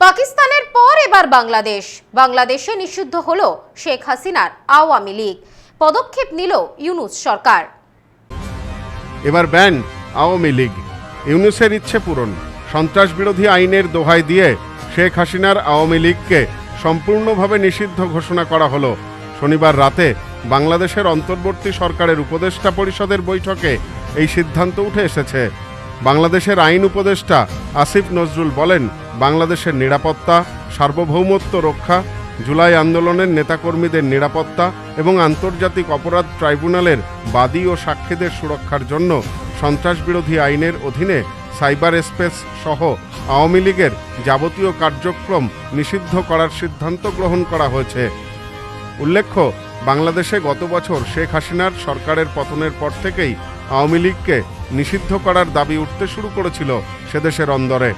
পাকিস্তানের পর এবার বাংলাদেশ। বাংলাদেশে নিষিদ্ধ হল শেখ হাসিনার আওয়ামী লীগ। পদক্ষেপ নিল ইউনুস সরকার। এবার ব্যান, আওয়ামী লীগ। ইউনুসের ইচ্ছে পূরণ। সন্ত্রাস বিরোধী আইনের দোহাই দিয়ে শেখ হাসিনার আওয়ামী লীগকে সম্পূর্ণভাবে নিষিদ্ধ ঘোষণা করা হলো। শনিবার রাতে বাংলাদেশের অন্তর্বর্তী সরকারের উপদেষ্টা পরিষদের বৈঠকে এই সিদ্ধান্ত উঠে এসেছে। বাংলাদেশের আইন উপদেষ্টা আসিফ নজরুল বলেন, বাংলাদেশের নিরাপত্তা, সার্বভৌমত্ব রক্ষা, জুলাই আন্দোলনের নেতাকর্মীদের নিরাপত্তা এবং আন্তর্জাতিক অপরাধ ট্রাইব্যুনালের বাদী ও সাক্ষীদের সুরক্ষার জন্য সন্ত্রাস বিরোধী আইনের অধীনে সাইবার স্পেস সহ আওয়ামী লীগের যাবতীয় কার্যক্রম নিষিদ্ধ করার সিদ্ধান্ত গ্রহণ করা হয়েছে। উল্লেখ্য, বাংলাদেশে গত বছর শেখ হাসিনার সরকারের পতনের পর থেকেই আওয়ামী লীগকে নিষিদ্ধ করার দাবি উঠতে শুরু করেছিল সেদেশের অন্দরে।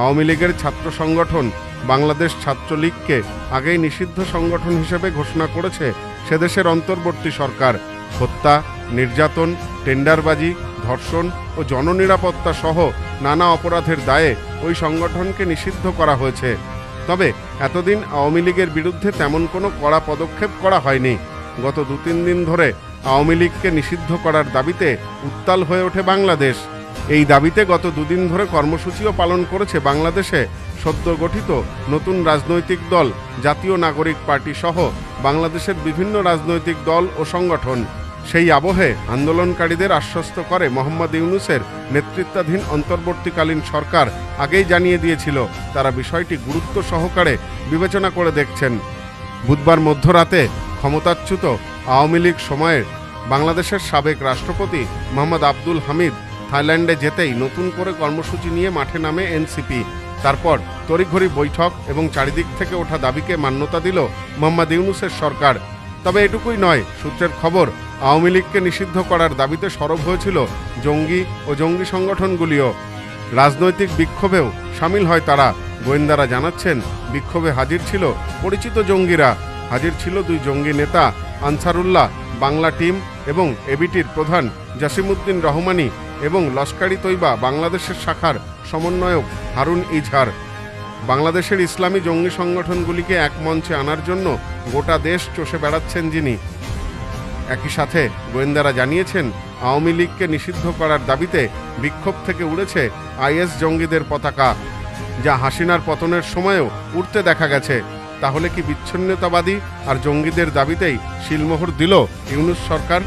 আওয়ামী লীগের ছাত্র সংগঠন বাংলাদেশ ছাত্রলীগকে আগেই নিষিদ্ধ সংগঠন হিসেবে ঘোষণা করেছে সেদেশের অন্তর্বর্তী সরকার। হত্যা, নির্যাতন, টেন্ডারবাজি, ধর্ষণ ও জননিরাপত্তা সহ নানা অপরাধের দায়ে ওই সংগঠনকে নিষিদ্ধ করা হয়েছে। তবে এতদিন আওয়ামী লীগের বিরুদ্ধে তেমন কোনো কড়া পদক্ষেপ করা হয়নি। গত দু তিন দিন ধরে আওয়ামী লীগকে নিষিদ্ধ করার দাবিতে উত্তাল হয়ে ওঠে বাংলাদেশ। এই দাবিতে গত দুদিন ধরে কর্মসূচিও পালন করেছে বাংলাদেশে সদ্য গঠিত নতুন রাজনৈতিক দল, জাতীয় নাগরিক পার্টি সহ বাংলাদেশের বিভিন্ন রাজনৈতিক দল ও সংগঠন। সেই আবহে আন্দোলনকারীদের আশ্বস্ত করে মোহাম্মদ ইউনুসের নেতৃত্বাধীন অন্তর্বর্তীকালীন সরকার আগেই জানিয়ে দিয়েছিল, তারা বিষয়টি গুরুত্ব সহকারে বিবেচনা করে দেখছেন। বুধবার মধ্যরাতে ক্ষমতাচ্যুত আওয়ামী লীগ সময়ের বাংলাদেশের সাবেক রাষ্ট্রপতি মোহাম্মদ আব্দুল হামিদ থাইল্যান্ডে যেতেই নতুন করে কর্মসূচি নিয়ে মাঠে নামে এনসিপি। তারপর তড়িঘড়ি বৈঠক এবং চারিদিক থেকে ওঠা দাবিকে মান্যতা দিল মোহাম্মদ ইউনুসের সরকার। তবে এটুকুই নয়, সূত্রের খবর, আওয়ামী লীগকে নিষিদ্ধ করার দাবিতে সরব হয়েছিল জঙ্গি ও জঙ্গি সংগঠনগুলিও। রাজনৈতিক বিক্ষোভেও সামিল হয় তারা। গোয়েন্দারা জানাচ্ছেন, বিক্ষোভে হাজির ছিল পরিচিত জঙ্গিরা। হাজির ছিল দুই জঙ্গি নেতা আনসারুল্লাহ, বাংলা টিম এবং এবিটির প্রধান জাসিমুদ্দিন রহমানি এবং লস্কারি তৈবা বাংলাদেশের শাখার সমন্বয়ক হারুন ইজহার। বাংলাদেশের ইসলামী জঙ্গি সংগঠনগুলিকে এক মঞ্চে আনার জন্য গোটা দেশ চষে বেড়াচ্ছেন যিনি। একই সাথে গোয়েন্দারা জানিয়েছেন, আওয়ামী লীগকে নিষিদ্ধ করার দাবিতে বিক্ষোভ থেকে উড়েছে আইএস জঙ্গিদের পতাকা, যা হাসিনার পতনের সময়ও উঠতে দেখা গেছে। তাহলে কি বিচ্ছিন্নতাবাদী আর জঙ্গিদের দাবিতেই শিলমোহর দিল ইউনুস সরকার?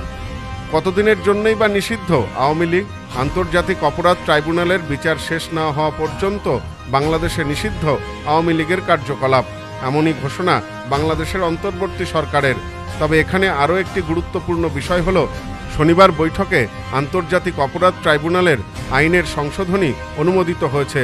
কতদিনের জন্যই বা নিষিদ্ধ? আওয়ামী লীগ, আন্তর্জাতিক অপরাধ ট্রাইব্যুনালের বিচার শেষ না হওয়া পর্যন্ত বাংলাদেশে নিষিদ্ধ আওয়ামী লীগের কার্যকলাপ। এমনই ঘোষণা বাংলাদেশের অন্তর্বর্তী সরকারের। তবে এখানে আরও একটি গুরুত্বপূর্ণ বিষয় হল, শনিবার বৈঠকে আন্তর্জাতিক অপরাধ ট্রাইব্যুনালের আইনের সংশোধনী অনুমোদিত হয়েছে।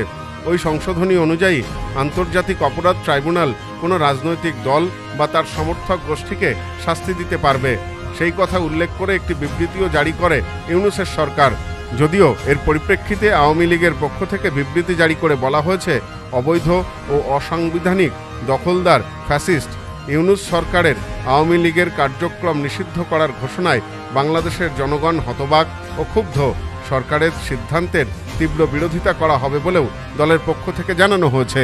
ওই সংশোধনী অনুযায়ী আন্তর্জাতিক অপরাধ ট্রাইব্যুনাল কোনো রাজনৈতিক দল বা তার সমর্থক গোষ্ঠীকে শাস্তি দিতে পারবে। সেই কথা উল্লেখ করে একটি বিবৃতিও জারি করে ইউনুসের সরকার। যদিও এর পরিপ্রেক্ষিতে আওয়ামী লীগের পক্ষ থেকে বিবৃতি জারি করে বলা হয়েছে, অবৈধ ও অসাংবিধানিক দখলদার ফ্যাসিস্ট ইউনুস সরকারের আওয়ামী লীগের কার্যক্রম নিষিদ্ধ করার ঘোষণায় বাংলাদেশের জনগণ হতবাক ও ক্ষুব্ধ। সরকারের সিদ্ধান্তের তীব্র বিরোধিতা করা হবে বলেও দলের পক্ষ থেকে জানানো হয়েছে।